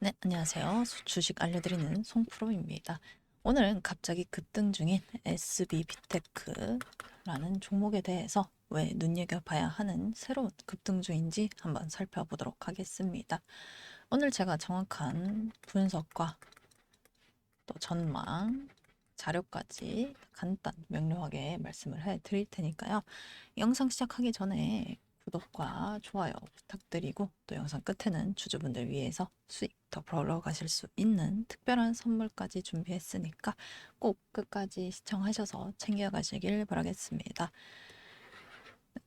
네, 안녕하세요. 수- 주식 알려드리는 송프로입니다. 오늘은 갑자기 급등 중인 SB비테크라는 종목에 대해서 왜 눈여겨봐야 하는 새로운 급등 중인지 한번 살펴보도록 하겠습니다. 오늘 제가 정확한 분석과 또 전망, 자료까지 간단 명료하게 말씀을 해 드릴 테니까요. 영상 시작하기 전에 구독과 좋아요 부탁드리고 또 영상 끝에는 주주분들 위해서 수익 더 벌어 가실 수 있는 특별한 선물까지 준비했으니까 꼭 끝까지 시청하셔서 챙겨가시길 바라겠습니다.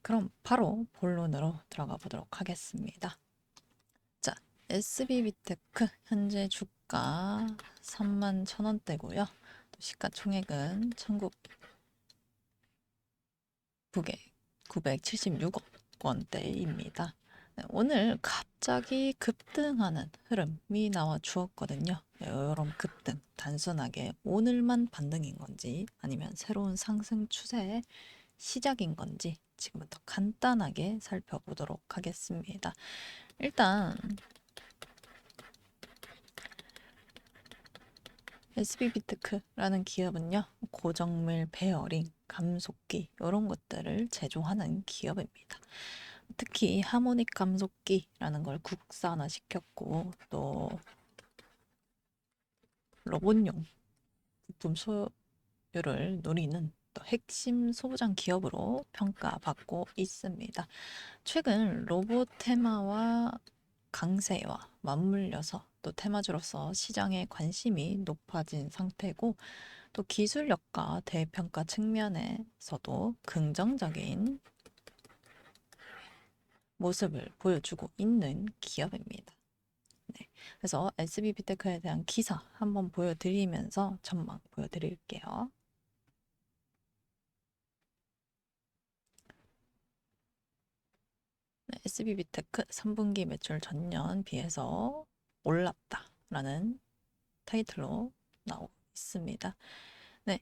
그럼 바로 본론으로 들어가 보도록 하겠습니다. 자, SB비테크 현재 주가 3만 1,000원대고요. 또 시가총액은 1,900 976억 원대입니다. 네, 오늘 갑자기 급등하는 흐름이 나와 주었거든요. 이런 급등 단순하게 오늘만 반등인 건지 아니면 새로운 상승 추세의 시작인 건지 지금부터 간단하게 살펴보도록 하겠습니다. 일단 SB비테크라는 기업은요, 고정밀 베어링, 감속기 이런 것들을 제조하는 기업입니다. 특히 하모닉 감속기라는 걸 국산화 시켰고 또 로봇용 부품 소유를 노리는 또 핵심 소부장 기업으로 평가받고 있습니다. 최근 로봇 테마와 강세와 맞물려서 또 테마주로서 시장의 관심이 높아진 상태고 또 기술력과 대평가 측면에서도 긍정적인 모습을 보여주고 있는 기업입니다. 네, 그래서 SB비테크에 대한 기사 한번 보여드리면서 전망 보여드릴게요. 네, SB비테크 3분기 매출 전년 비해서 올랐다라는 타이틀로 나오고 있습니다. 네.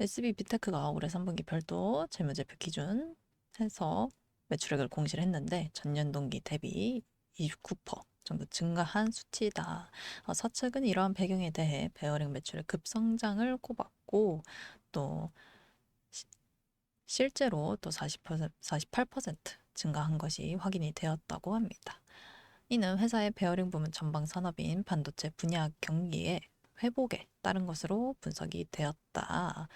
SB비테크가 올해 3분기 별도 재무제표 기준 해서 매출액을 공시를 했는데 전년 동기 대비 29% 정도 증가한 수치다. 어, 서측은 이러한 배경에 대해 베어링 매출의 급성장을 꼽았고 또 시- 실제로 또 40%, 48% 증가한 것이 확인이 되었다고 합니다. 이는 회사의 베어링 부문 전방 산업인 반도체 분야 경기의 회복에 따른 것으로 분석이 되었다.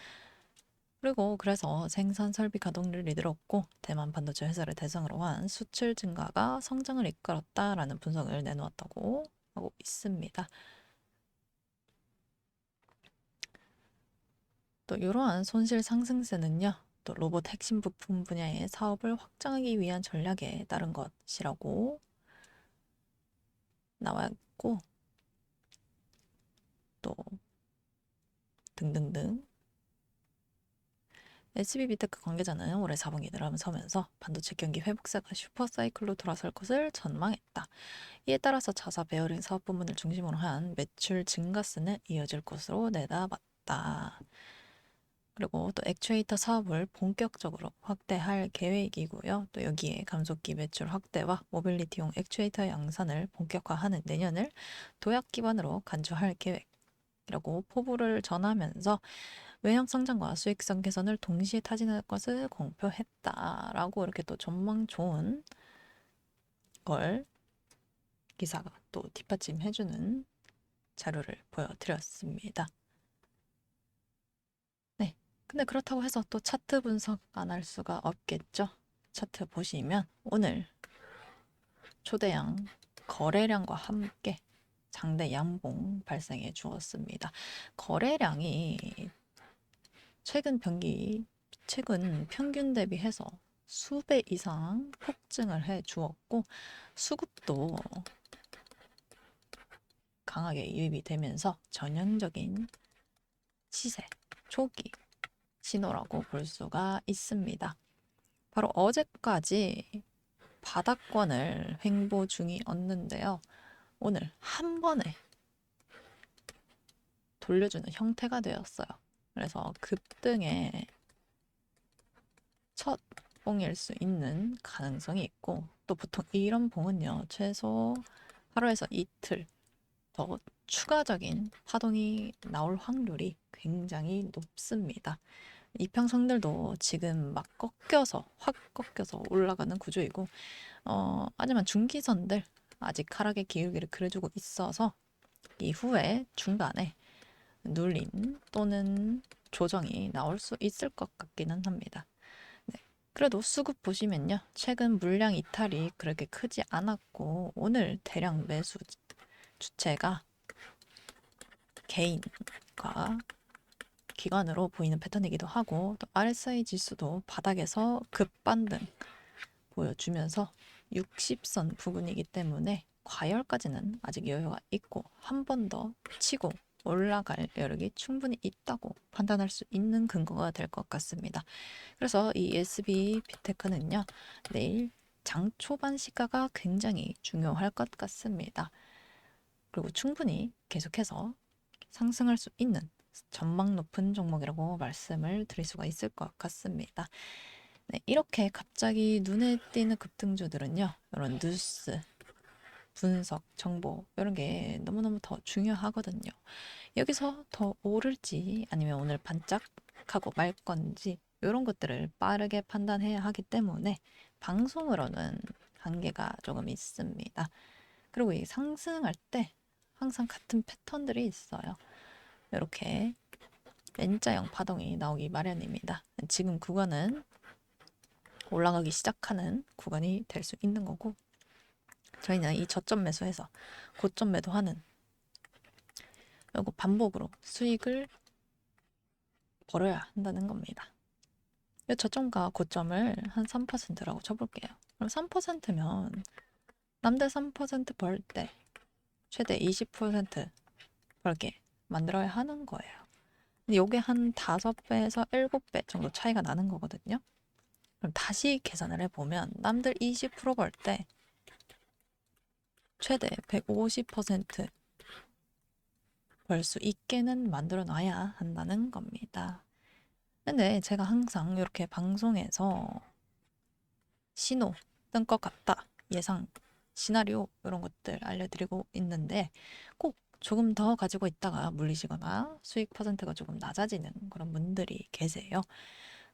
그리고 그래서 생산 설비 가동률이 늘었고 대만 반도체 회사를 대상으로 한 수출 증가가 성장을 이끌었다라는 분석을 내놓았다고 하고 있습니다. 또 이러한 손실 상승세는요. 또 로봇 핵심 부품 분야의 사업을 확장하기 위한 전략에 따른 것이라고 나왔고 또 등등등 SB비테크 관계자는 올해 4분기 들어서면서 반도체 경기 회복세가 슈퍼사이클로 돌아설 것을 전망했다. 이에 따라서 자사 베어링 사업 부문을 중심으로 한 매출 증가세는 이어질 것으로 내다봤다. 그리고 또 액추에이터 사업을 본격적으로 확대할 계획이고요. 또 여기에 감속기 매출 확대와 모빌리티용 액추에이터 양산을 본격화하는 내년을 도약 기반으로 간주할 계획이라고 포부를 전하면서 외형 성장과 수익성 개선을 동시에 타진할 것을 공표했다라고 이렇게 또 전망 좋은 걸 기사가 또 뒷받침해주는 자료를 보여드렸습니다. 네. 근데 그렇다고 해서 또 차트 분석 안 할 수가 없겠죠. 차트 보시면 오늘 초대양 거래량과 함께 장대 양봉 발생해 주었습니다. 거래량이 최근 평기 최근 평균 대비해서 수배 이상 폭증을 해 주었고 수급도 강하게 유입이 되면서 전형적인 시세 초기 신호라고 볼 수가 있습니다. 바로 어제까지 바닥권을 횡보 중이었는데요. 오늘 한 번에 돌려주는 형태가 되었어요. 그래서 급등의 첫 봉일 수 있는 가능성이 있고 또 보통 이런 봉은요 최소 하루에서 이틀 더 추가적인 파동이 나올 확률이 굉장히 높습니다. 이평선들도 지금 막 꺾여서 확 꺾여서 올라가는 구조이고 어, 하지만 중기선들 아직 하락의 기울기를 그려주고 있어서 이후에 중간에 눌림 또는 조정이 나올 수 있을 것 같기는 합니다. 네. 그래도 수급 보시면요. 최근 물량 이탈이 그렇게 크지 않았고 오늘 대량 매수 주체가 개인과 기관으로 보이는 패턴이기도 하고 또 RSI 지수도 바닥에서 급반등 보여주면서 60선 부분이기 때문에 과열까지는 아직 여유가 있고 한 번 더 치고 올라갈 여력이 충분히 있다고 판단할 수 있는 근거가 될 것 같습니다. 그래서 이 SB 비테크는요 내일 장 초반 시가가 굉장히 중요할 것 같습니다. 그리고 충분히 계속해서 상승할 수 있는 전망 높은 종목이라고 말씀을 드릴 수가 있을 것 같습니다. 네, 이렇게 갑자기 눈에 띄는 급등주들은요, 이런 뉴스, 분석, 정보 이런 게 너무너무 더 중요하거든요. 여기서 더 오를지 아니면 오늘 반짝하고 말 건지 이런 것들을 빠르게 판단해야 하기 때문에 방송으로는 한계가 조금 있습니다. 그리고 이 상승할 때 항상 같은 패턴들이 있어요. 이렇게 N자형 파동이 나오기 마련입니다. 지금 구간은 올라가기 시작하는 구간이 될 수 있는 거고 저희는 이 저점 매수해서 고점 매도하는 이거 반복으로 수익을 벌어야 한다는 겁니다. 이 저점과 고점을 한 3%라고 쳐볼게요. 그럼 3%면 남들 3%벌 때 최대 20% 벌게 만들어야 하는 거예요. 근데 이게 한 5배에서 7배 정도 차이가 나는 거거든요. 그럼 다시 계산을 해보면 남들 20%벌 때 최대 150%벌 수 있게는 만들어 놔야 한다는 겁니다. 근데 제가 항상 이렇게 방송에서 신호 뜬 것 같다 예상 시나리오 이런 것들 알려드리고 있는데 꼭 조금 더 가지고 있다가 물리시거나 수익 퍼센트가 조금 낮아지는 그런 분들이 계세요.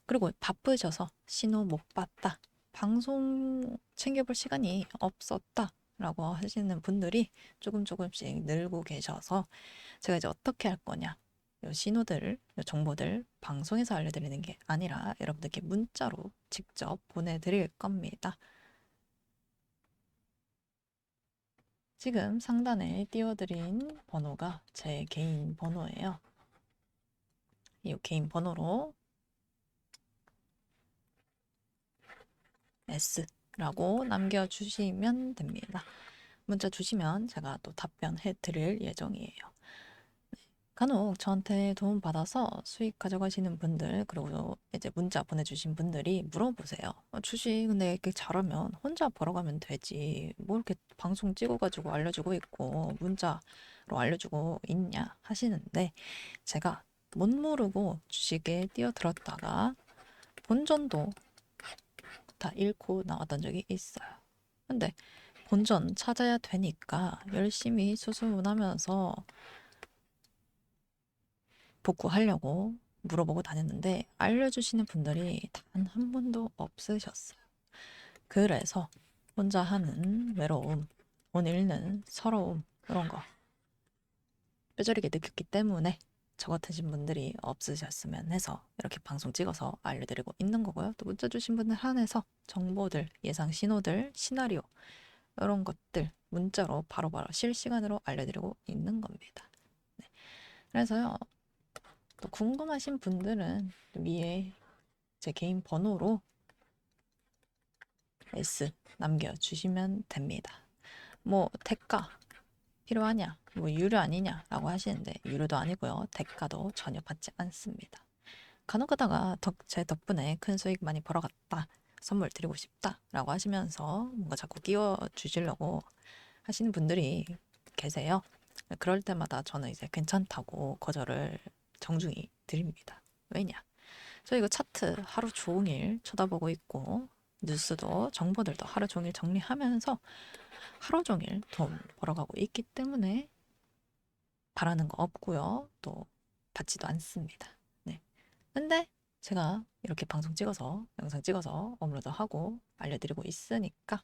그리고 바쁘셔서 신호 못 봤다. 방송 챙겨볼 시간이 없었다. 라고 하시는 분들이 조금 조금씩 늘고 계셔서 제가 이제 어떻게 할 거냐. 요 신호들, 요 정보들 방송에서 알려드리는 게 아니라 여러분들께 문자로 직접 보내드릴 겁니다. 지금 상단에 띄워드린 번호가 제 개인 번호예요. 이 개인 번호로 S라고 남겨주시면 됩니다. 문자 주시면 제가 또 답변해 드릴 예정이에요. 간혹 저한테 도움 받아서 수익 가져가시는 분들 그리고 이제 문자 보내주신 분들이 물어보세요. 어, 주식 근데 이렇게 잘하면 혼자 벌어가면 되지. 뭐 이렇게 방송 찍어가지고 알려주고 있고 문자로 알려주고 있냐 하시는데 제가 못 모르고 주식에 뛰어들었다가 본전도 다 잃고 나왔던 적이 있어요. 근데 본전 찾아야 되니까 열심히 수수문하면서 복구하려고 물어보고 다녔는데 알려주시는 분들이 단 한 분도 없으셨어요. 그래서 혼자 하는 외로움, 오늘 읽는 서러움 이런 거 뼈저리게 느꼈기 때문에 저 같으신 분들이 없으셨으면 해서 이렇게 방송 찍어서 알려드리고 있는 거고요. 또 문자 주신 분들 한해서 정보들, 예상 신호들, 시나리오 이런 것들 문자로 바로바로 실시간으로 알려드리고 있는 겁니다. 네. 그래서요. 또 궁금하신 분들은 위에 제 개인 번호로 S 남겨주시면 됩니다. 뭐 대가 필요하냐, 뭐 유료 아니냐라고 하시는데 유료도 아니고요. 대가도 전혀 받지 않습니다. 간혹 가다가 제 덕분에 큰 수익 많이 벌어갔다. 선물 드리고 싶다라고 하시면서 뭔가 자꾸 끼워 주시려고 하시는 분들이 계세요. 그럴 때마다 저는 이제 괜찮다고 거절을 정중히 드립니다. 왜냐? 저 이거 차트 하루 종일 쳐다보고 있고 뉴스도 정보들도 하루 종일 정리하면서 하루 종일 돈 벌어가고 있기 때문에 바라는 거 없고요. 또 받지도 않습니다. 네. 근데 제가 이렇게 방송 찍어서 영상 찍어서 업로드 하고 알려드리고 있으니까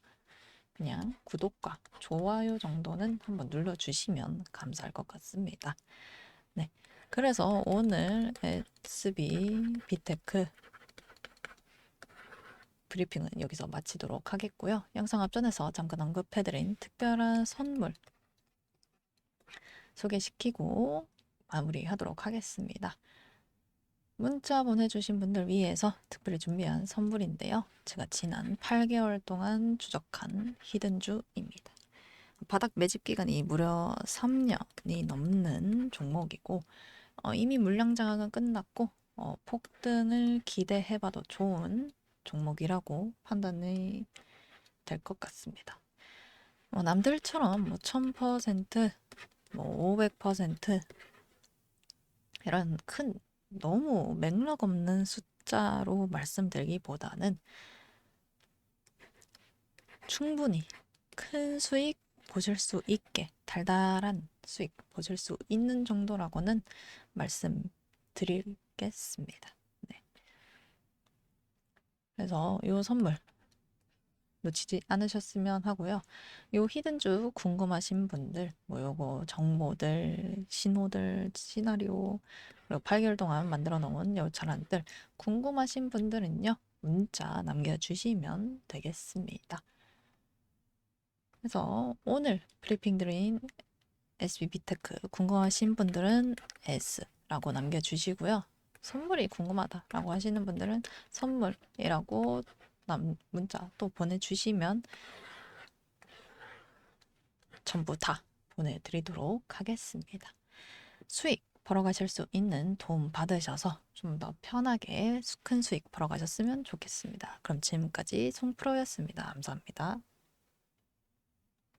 그냥 구독과 좋아요 정도는 한번 눌러주시면 감사할 것 같습니다. 네. 그래서 오늘 SB 비테크 브리핑은 여기서 마치도록 하겠고요. 영상 앞전에서 잠깐 언급해드린 특별한 선물 소개시키고 마무리하도록 하겠습니다. 문자 보내주신 분들 위해서 특별히 준비한 선물인데요. 제가 지난 8개월 동안 추적한 히든주입니다. 바닥 매집 기간이 무려 3년이 넘는 종목이고 어, 이미 물량 장악은 끝났고 어, 폭등을 기대해봐도 좋은 종목이라고 판단이 될 것 같습니다. 뭐 남들처럼 뭐 1000%, 뭐 500% 이런 큰 너무 맥락 없는 숫자로 말씀드리기보다는 충분히 큰 수익 보실 수 있게 달달한 수익 보실 수 있는 정도라고는 말씀드리겠습니다. 네. 그래서 이 선물 놓치지 않으셨으면 하고요. 요 히든주 궁금하신 분들, 뭐 요거 정보들, 신호들, 시나리오, 그리고 8개월 동안 만들어 놓은 요 차란들 궁금하신 분들은요. 문자 남겨주시면 되겠습니다. 그래서 오늘 브리핑 드린 SBB테크 궁금하신 분들은 S라고 남겨주시고요. 선물이 궁금하다라고 하시는 분들은 선물이라고 남, 문자 또 보내주시면 전부 다 보내드리도록 하겠습니다. 수익 벌어가실 수 있는 도움 받으셔서 좀 더 편하게 큰 수익 벌어가셨으면 좋겠습니다. 그럼 지금까지 송프로였습니다. 감사합니다.